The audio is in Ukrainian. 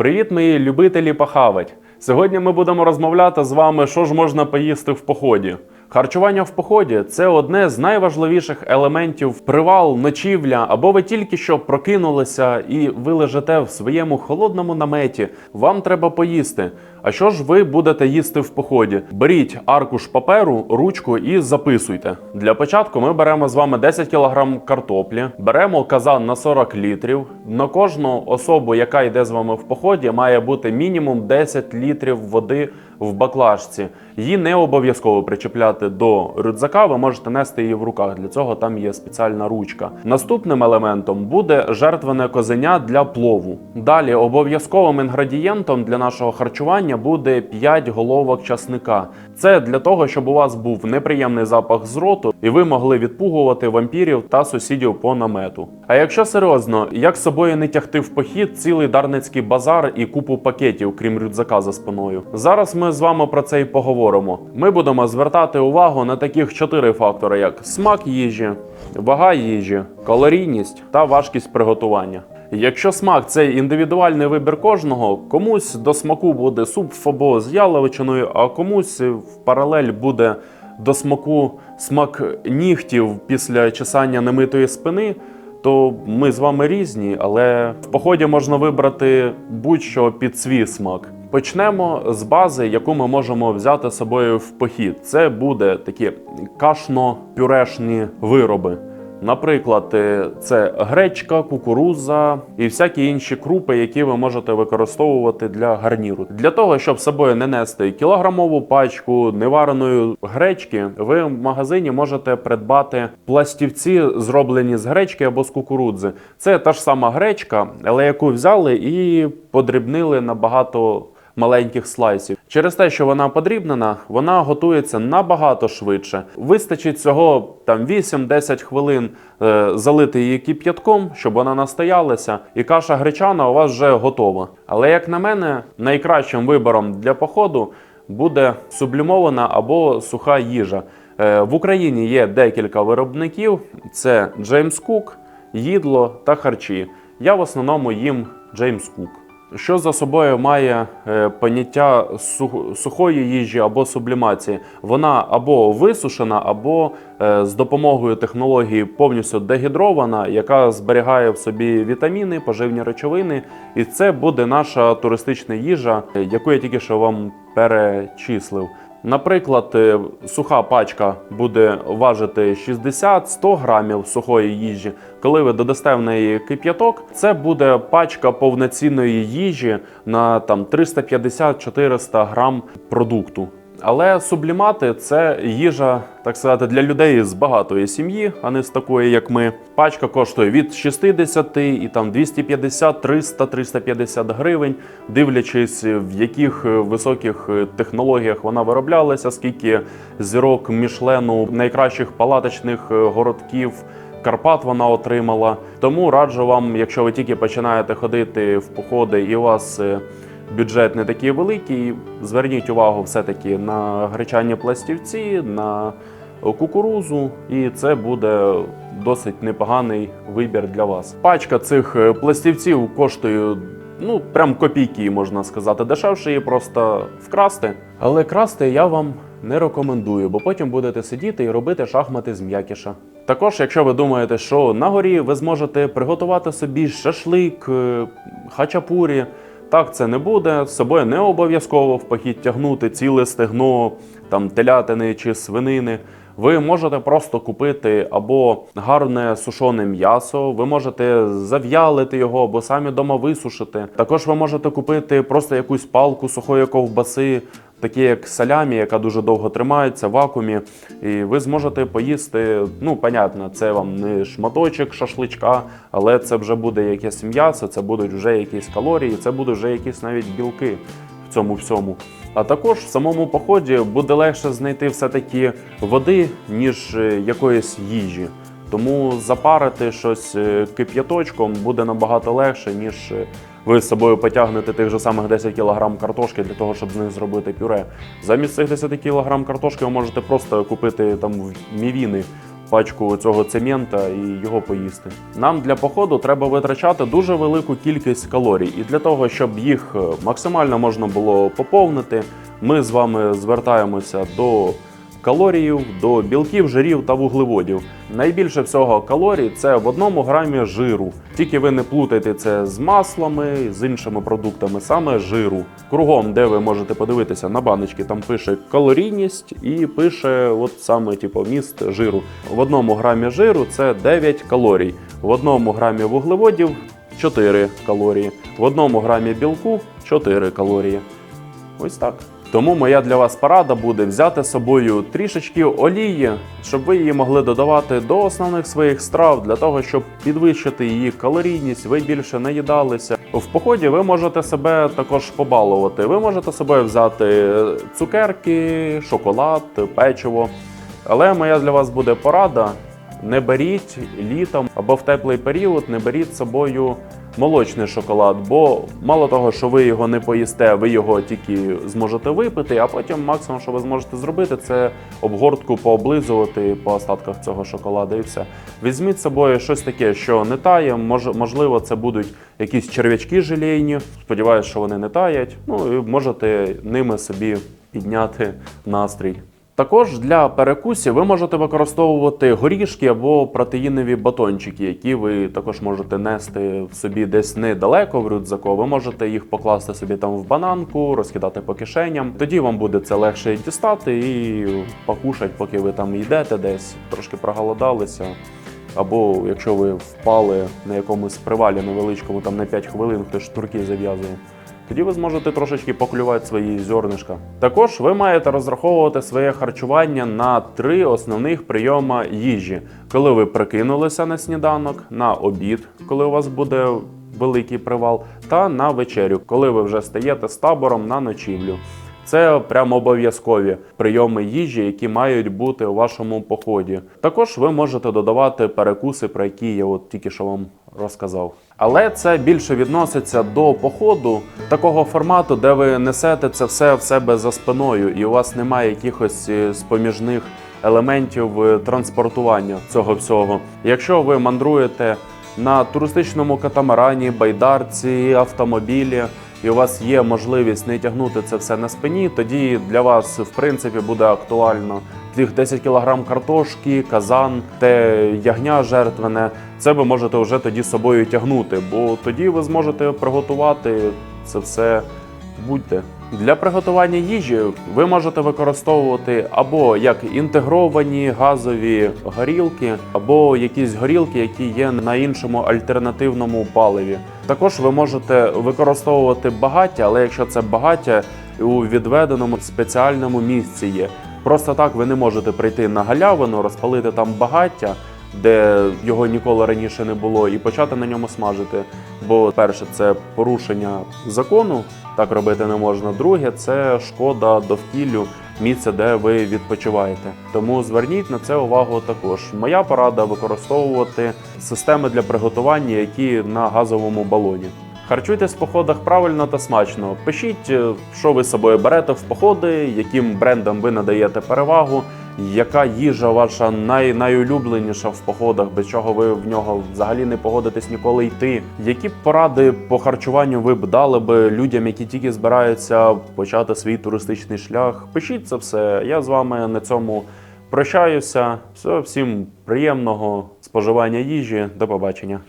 Привіт, мої любителі похавать! Сьогодні ми будемо розмовляти з вами, що ж можна поїсти в поході. Харчування в поході це одне з найважливіших елементів привал, ночівля, або ви тільки що прокинулися і ви лежите в своєму холодному наметі. Вам треба поїсти. А що ж ви будете їсти в поході? Беріть аркуш паперу, ручку і записуйте. Для початку ми беремо з вами 10 кг картоплі, беремо казан на 40 літрів. На кожну особу, яка йде з вами в поході, має бути мінімум 10 літрів води в баклажці. Її не обов'язково причепляти до рюкзака, ви можете нести її в руках. Для цього там є спеціальна ручка. Наступним елементом буде жертвене козеня для плову. Далі обов'язковим інгредієнтом для нашого харчування буде 5 головок часника. Це для того, щоб у вас був неприємний запах з роту, і ви могли відпугувати вампірів та сусідів по намету. А якщо серйозно, як з собою не тягти в похід цілий дарницький базар і купу пакетів, крім рюкзака за спиною? Зараз ми з вами про це і поговоримо. Ми будемо звертати увагу на таких чотири фактори: як смак їжі, вага їжі, калорійність та важкість приготування. Якщо смак це індивідуальний вибір кожного, комусь до смаку буде суп фобо з яловичиною, а комусь в паралель буде до смаку смак нігтів після чесання немитої спини. То ми з вами різні, але в поході можна вибрати будь-що під свій смак. Почнемо з бази, яку ми можемо взяти з собою в похід. Це буде такі кашно-пюрешні вироби. Наприклад, е, це гречка, кукуруза і всякі інші крупи, які ви можете використовувати для гарніру. Для того, щоб з собою не нести кілограмову пачку невареної гречки, ви в магазині можете придбати пластівці, зроблені з гречки або з кукурудзи. Це та ж сама гречка, але яку взяли і подрібнили на багато маленьких слайсів. Через те, що вона подрібнена, вона готується набагато швидше. Вистачить всього там 8-10 хвилин е, залити її кип'ятком, щоб вона настоялася, і каша гречана у вас вже готова. Але як на мене, найкращим вибором для походу буде сублімована або суха їжа. Е, В Україні є декілька виробників: це Джеймс Кук, їдло та харчі. Я в основному їм Джеймс Кук. Що за собою має е, поняття сухої їжі або сублімації? Вона або висушена, або е, з допомогою технології повністю дегідрована, яка зберігає в собі вітаміни, поживні речовини. І це буде наша туристична їжа, яку я тільки що вам перечислив. Наприклад, е, суха пачка буде важити 60-100 грамів сухої їжі. Коли ви додасте в неї кип'яток, це буде пачка повноцінної їжі на там 350-400 грам продукту. Але сублімати це їжа, так сказати, для людей з багатої сім'ї, а не з такої, як ми. Пачка коштує від 60 і там 250, 300, 350 гривень, дивлячись, в яких е, високих е, технологіях вона вироблялася, скільки зірок Мішлену, найкращих палаточних е, городків. Карпат вона отримала. Тому раджу вам, якщо ви тільки починаєте ходити в походи і у вас бюджет не такий великий, зверніть увагу все-таки на гречані пластівці, на кукурузу, і це буде досить непоганий вибір для вас. Пачка цих е, пластівців коштує. Ну, прям копійки, можна сказати, дешевше її просто вкрасти. Але красти я вам не рекомендую, бо потім будете сидіти і робити шахмати з м'якіша. Також, якщо ви думаєте, що на горі ви зможете приготувати собі шашлик, е, хачапурі, так це не буде. З собою не обов'язково в похід тягнути ціле стегно там телятини чи свинини. Ви можете просто купити або гарне сушене м'ясо, ви можете зав'ялити його або самі дома висушити. Також ви можете купити просто якусь палку сухої ковбаси, такі як салямі, яка дуже довго тримається в вакуумі, і ви зможете поїсти. Ну, понятно, це вам не шматочок шашличка, але це вже буде якесь м'ясо, це будуть вже якісь калорії, це будуть вже якісь навіть білки в цьому всьому. А також в самому поході буде легше знайти все-таки води, ніж е, якоїсь їжі. Тому запарити щось е, кип'яточком буде набагато легше, ніж е, ви з собою потягнете тих же самих 10 кг картошки для того, щоб з них зробити пюре. Замість цих 10 кг картошки ви можете просто купити там в мівіни пачку цього цемента і його поїсти. Нам для походу треба витрачати дуже велику кількість калорій, і для того, щоб їх е, максимально можна було поповнити, ми з вами звертаємося до калоріїв, до білків, жирів та вуглеводів. Найбільше всього калорій це в одному грамі жиру. Тільки ви не плутайте це з маслами, з іншими продуктами, саме жиру. Кругом, де ви можете подивитися на баночки, там пише калорійність і пише от саме типу, міст жиру. В одному грамі жиру це 9 калорій, в одному грамі вуглеводів 4 калорії, в одному грамі білку 4 калорії. Ось так. Тому моя для вас порада буде взяти з собою трішечки олії, щоб ви її могли додавати до основних своїх страв для того, щоб підвищити її калорійність, ви більше не їдалися. В поході ви можете себе також побалувати. Ви можете собою взяти цукерки, шоколад, печиво. Але моя для вас буде порада: не беріть літом або в теплий період, не беріть з собою молочний шоколад, бо мало того, що ви його не поїсте, ви його тільки зможете випити, а потім максимум, що ви зможете зробити, це обгортку пооблизувати по остатках цього шоколада і все. Візьміть з собою щось таке, що не тає. Мож, можливо, це будуть якісь черв'ячки желейні. Сподіваюсь, що вони не таять. Ну і можете ними собі підняти настрій. Також для перекусів ви можете використовувати горішки або протеїнові батончики, які ви також можете нести в собі десь недалеко в рюкзаку. Ви можете їх покласти собі там в бананку, розкидати по кишеням. Тоді вам буде це легше дістати і покушати, поки ви там йдете десь, трошки проголодалися. Або якщо ви впали на якомусь привалі невеличкому, там на 5 хвилин, хтось штурки зав'язує. Тоді ви зможете трошечки поклювати свої зернишка. Також ви маєте розраховувати своє харчування на три основних прийома їжі: коли ви прикинулися на сніданок, на обід, коли у вас буде великий привал, та на вечерю, коли ви вже стаєте з табором на ночівлю. Це прямо обов'язкові прийоми їжі, які мають бути у вашому поході. Також ви можете додавати перекуси, про які я от тільки що вам розказав. Але це більше відноситься до походу такого формату, де ви несете це все в себе за спиною, і у вас немає якихось е, споміжних елементів е, транспортування цього всього. Якщо ви мандруєте на туристичному катамарані, байдарці, автомобілі, і у вас є можливість не тягнути це все на спині, тоді для вас в принципі буде актуально тих 10 кг картошки, казан, те ягня жертвене. Це ви можете вже тоді з собою тягнути, бо тоді ви зможете приготувати це все будьте. Для приготування їжі ви можете використовувати або як інтегровані газові горілки, або якісь горілки, які є на іншому альтернативному паливі. Також ви можете використовувати багаття, але якщо це багаття у відведеному спеціальному місці є. Просто так ви не можете прийти на галявину, розпалити там багаття, де його ніколи раніше не було, і почати на ньому смажити. Бо перше, це порушення закону, так робити не можна. Друге, це шкода довкіллю місця, де ви відпочиваєте. Тому зверніть на це увагу також. Моя порада використовувати системи для приготування, які на газовому балоні. Харчуйтесь в походах правильно та смачно. Пишіть, е, що ви з собою берете в походи, яким брендам ви надаєте перевагу, яка їжа ваша най, найулюбленіша в походах, без чого ви в нього взагалі не погодитесь ніколи йти. Які поради по харчуванню ви б дали би людям, які тільки збираються почати свій туристичний шлях? Пишіть це все. Я з вами на цьому прощаюся. Все, всім приємного споживання їжі. До побачення.